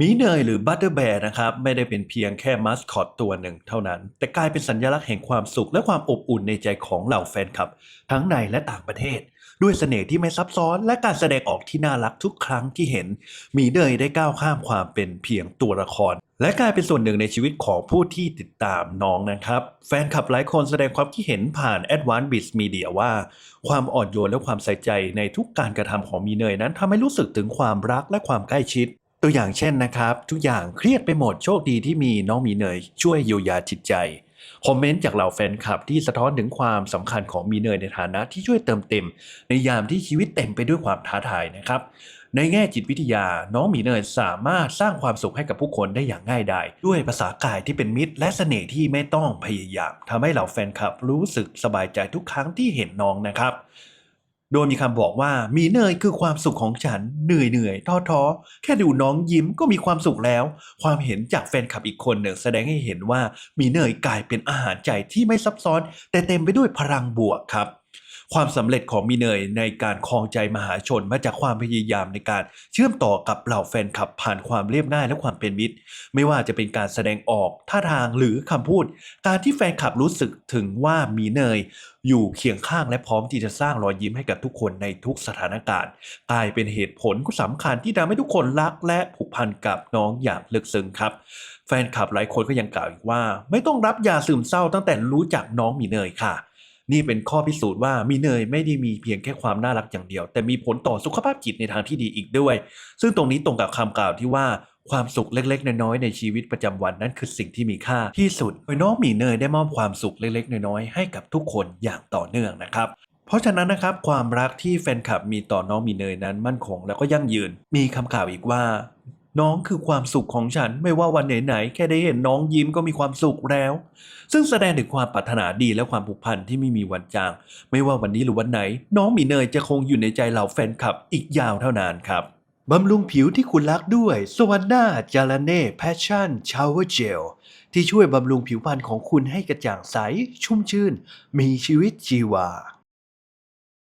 มีเนยหรือบัตเตอร์แบร์นะครับไม่ได้เป็นเพียงแค่มัสคอตตัวหนึ่งเท่านั้น แต่กลายเป็นสัญลักษณ์แห่งความสุขและความอบอุ่นในใจของเหล่าแฟนคลับ ทั้งในและต่างประเทศ ด้วยเสน่ห์ที่ไม่ซับซ้อนและการแสดงออกที่น่ารักทุกครั้งที่เห็น มีเนยได้ก้าวข้ามความเป็นเพียงตัวละคร และกลายเป็นส่วนหนึ่งในชีวิตของผู้ที่ติดตามน้องนะครับ แฟนคลับหลายคนแสดงความคิดเห็นผ่าน Advanced Biz Media ว่า ความอ่อนโยนและความใส่ใจในทุกการกระทำของมีเนยนั้นทำให้รู้สึกถึงความรักและความใกล้ชิด ตัวอย่างเช่นนะครับ ทุกอย่างเครียดไปหมดโชคดีที่มีน้องมีเนยช่วยเยียวยาจิตใจคอมเมนต์จากเหล่าแฟนคลับที่สะท้อนถึงความสำคัญของมีเนยในฐานะที่ช่วยเติมเต็ม ในยามที่ชีวิตเต็มไปด้วยความท้าทายนะครับ ในแง่จิตวิทยา น้องมีเนยสามารถสร้างความสุขให้กับผู้คนได้อย่างง่ายดายด้วยภาษากายที่เป็นมิตร และเสน่ห์ที่ไม่ต้องพยายามทำให้เหล่าแฟนคลับรู้สึกสบายใจทุกครั้งที่เห็นน้องนะครับ โดยมีคำบอกว่ามีเนยคือความสุขของฉันเหนื่อยเหนื่อยท้อท้อแค่ดูน้องยิ้มก็มีความสุขแล้ว ความเห็นจากแฟนคลับอีกคนหนึ่งแสดงให้เห็นว่ามีเนยกลายเป็นอาหารใจที่ไม่ซับซ้อน แต่เต็มไปด้วยพลังบวกครับ ความสำเร็จของมีเนยในการครองใจมหาชนมาจากความพยายามในการเชื่อมต่อกับเหล่าแฟนคลับผ่านความเรียบง่ายและความเป็นมิตร ไม่ว่าจะเป็นการแสดงออกท่าทางหรือคำพูด การที่แฟนคลับรู้สึกถึงว่ามีเนยอยู่เคียงข้างและพร้อมที่จะสร้างรอยยิ้มให้กับทุกคนในทุกสถานการณ์กลายเป็นเหตุผลสำคัญที่ทำให้ทุกคนรักและผูกพันกับน้องอย่างลึกซึ้งครับแฟนคลับหลายคนก็ยังกล่าวอีกว่า ไม่ต้องรับยาซึมเศร้าตั้งแต่รู้จักน้องมีเนยค่ะ นี่เป็นข้อพิสูจน์ว่ามีเนยไม่ได้มีเพียงแค่ความน่ารักอย่างเดียว แต่มีผลต่อสุขภาพจิตในทางที่ดีอีกด้วย ซึ่งตรงนี้ตรงกับคำกล่าวที่ว่าความสุขเล็ก ๆ น้อยๆในชีวิตประจำวันนั้นคือสิ่งที่มีค่าที่สุดโดยน้องหมีเนยได้มอบความสุขเล็ก ๆ น้อยๆให้กับทุกคนอย่างต่อเนื่องนะครับเพราะฉะนั้นนะครับความรักที่แฟนคลับมีต่อน้องมีเนยนั้นมั่นคงแล้วก็ยั่งยืน มีคำกล่าวอีกว่า น้องคือความสุขของฉันไม่ว่าวันไหนๆแค่ได้เห็นน้องยิ้มก็มีความสุขแล้ว ซึ่งแสดงถึงความปรารถนาดีและความผูกพันที่ไม่มีวันจาง ไม่ว่าวันนี้หรือวันไหน น้องมีเนยจะคงอยู่ในใจเหล่าแฟนคลับอีกยาวเท่านานครับบำรุงผิวที่คุณรักด้วยสว a นนาจา r าเน่แพชชั่นชาวเวอร์เจลที่ช่วยบำรุงผิวพรรณของคุณให้กระจ่างใส ชุ่มชื่น มีชีวิตชีวา